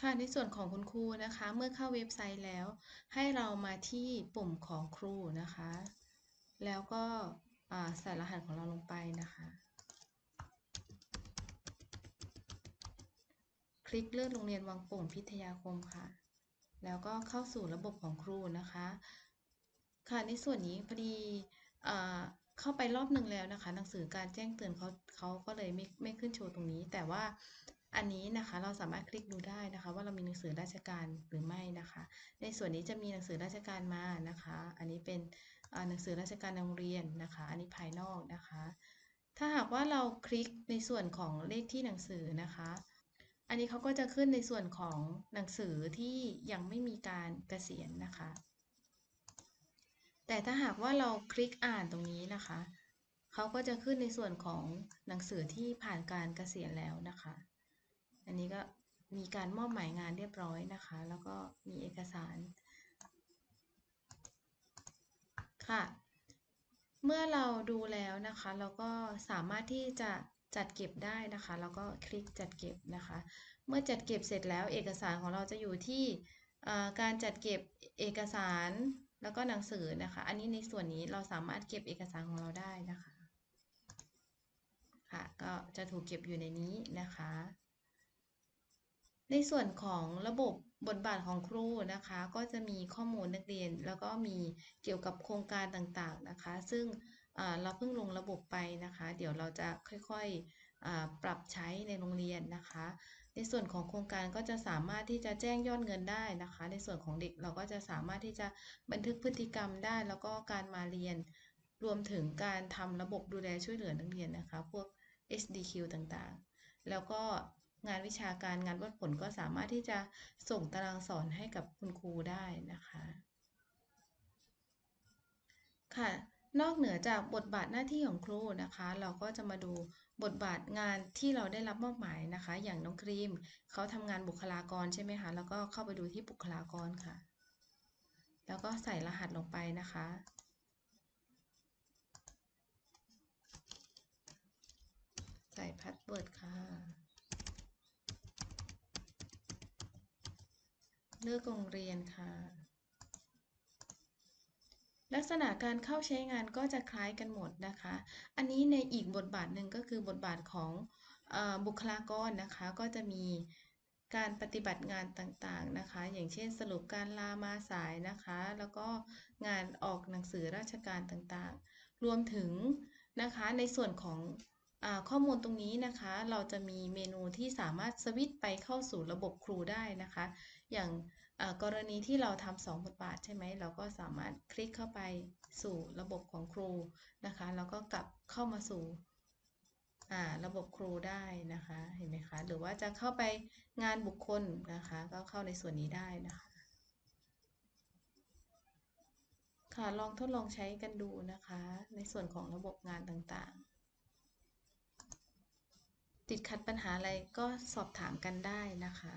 ค่ะในส่วนของคุณครูนะคะ เมื่อเข้าเว็บไซต์แล้ว ให้เรามาที่ปุ่มของครูนะคะ แล้วก็อ่าใส่รหัสของเราลงไปนะคะ คลิกเลือกโรงเรียนวังโป่งพิทยาคมค่ะ แล้วก็เข้าสู่ระบบของครูนะคะ ค่ะในส่วนนี้พอดีอ่าเข้าไปรอบหนึ่งแล้วนะคะ หนังสือการแจ้งเตือนเขาเขาก็เลยไม่ไม่ขึ้นโชว์ตรงนี้ แต่ว่า อันนี้นะคะเราสามารถคลิกดูได้นะคะ ว่าเรามีหนังสือราชการหรือไม่นะคะ ในส่วนนี้จะมีหนังสือราชการมานะคะ อันนี้เป็นหนังสือราชการโรงเรียนนะคะ อันนี้ภายนอกนะคะ ถ้าหากว่าเราคลิกในส่วนของเลขที่หนังสือนะคะ อันนี้เขาก็จะขึ้นในส่วนของหนังสือที่ยังไม่มีการเกษียณนะคะ แต่ถ้าหากว่าเราคลิกอ่านตรงนี้นะคะเขาก็จะขึ้นในส่วนของหนังสือที่ผ่านการเกษียณแล้วนะคะ อันนี้ก็มีการมอบหมายงานเรียบร้อยนะคะ แล้วก็มีเอกสาร ค่ะ เมื่อเราดูแล้วนะคะ เราก็สามารถที่จะจัดเก็บได้นะคะ แล้วก็คลิกจัดเก็บนะคะ เมื่อจัดเก็บเสร็จแล้วเอกสารของเราจะอยู่ที่การจัดเก็บเอกสารแล้วก็หนังสือนะคะ อันนี้ในส่วนนี้เราสามารถเก็บเอกสารของเราได้นะคะ ค่ะ ก็จะถูกเก็บอยู่ในนี้นะคะ ในส่วนของระบบบทบาทของครูนะคะ ก็จะมีข้อมูลนักเรียน แล้วก็มีเกี่ยวกับโครงการต่างๆนะคะ ซึ่งเราเพิ่งลงระบบไปนะคะ เดี๋ยวเราจะค่อยๆปรับใช้ในโรงเรียนนะคะ ในส่วนของโครงการก็จะสามารถที่จะแจ้งยอดเงินได้นะคะ ในส่วนของเด็กเราก็จะสามารถที่จะบันทึกพฤติกรรมได้ แล้วก็การมาเรียน รวมถึงการทำระบบดูแลช่วยเหลือนักเรียนนะคะ พวก SDQ ต่างๆ แล้วก็ งานวิชาการงานวัดผลก็สามารถที่จะส่งตารางสอนให้กับคุณครูได้นะคะ ค่ะ นอกเหนือจากบทบาทหน้าที่ของครูนะคะ เราก็จะมาดูบทบาทงานที่เราได้รับมอบหมายนะคะ อย่างน้องครีมเขาทำงานบุคลากรใช่ไหมคะแล้วก็เข้าไปดูที่บุคลากรค่ะ แล้วก็ใส่รหัสลงไปนะคะใส่พาสเวิร์ดค่ะ เลือกโรงเรียนค่ะ ลักษณะการเข้าใช้งานก็จะคล้ายกันหมดนะคะ อันนี้ในอีกบทบาทหนึ่งก็คือบทบาทของอบุคลากรนะคะ ก็จะมีการปฏิบัติงานต่างๆนะคะ อย่างเช่นสรุปการลามาสายนะคะ แล้วก็งานออกหนังสือราชการต่างๆ รวมถึงนะคะในส่วนของอข้อมูลตรงนี้นะคะ เราจะมีเมนูที่สามารถสวิตช์ไปเข้าสู่ระบบครูได้นะคะ อย่างกรณีที่เราทำสองบทบาทใช่ไหมเราก็สามารถคลิกเข้าไปสู่ระบบของครูนะคะแล้วก็กลับเข้ามาสู่ระบบครูได้นะคะเห็นไหมคะหรือว่าจะเข้าไปงานบุคคลนะคะก็เข้าในส่วนนี้ได้นะคะค่ะลองทดลองใช้กันดูนะคะ ในส่วนของระบบงานต่างๆ ติดขัดปัญหาอะไรก็สอบถามกันได้นะคะ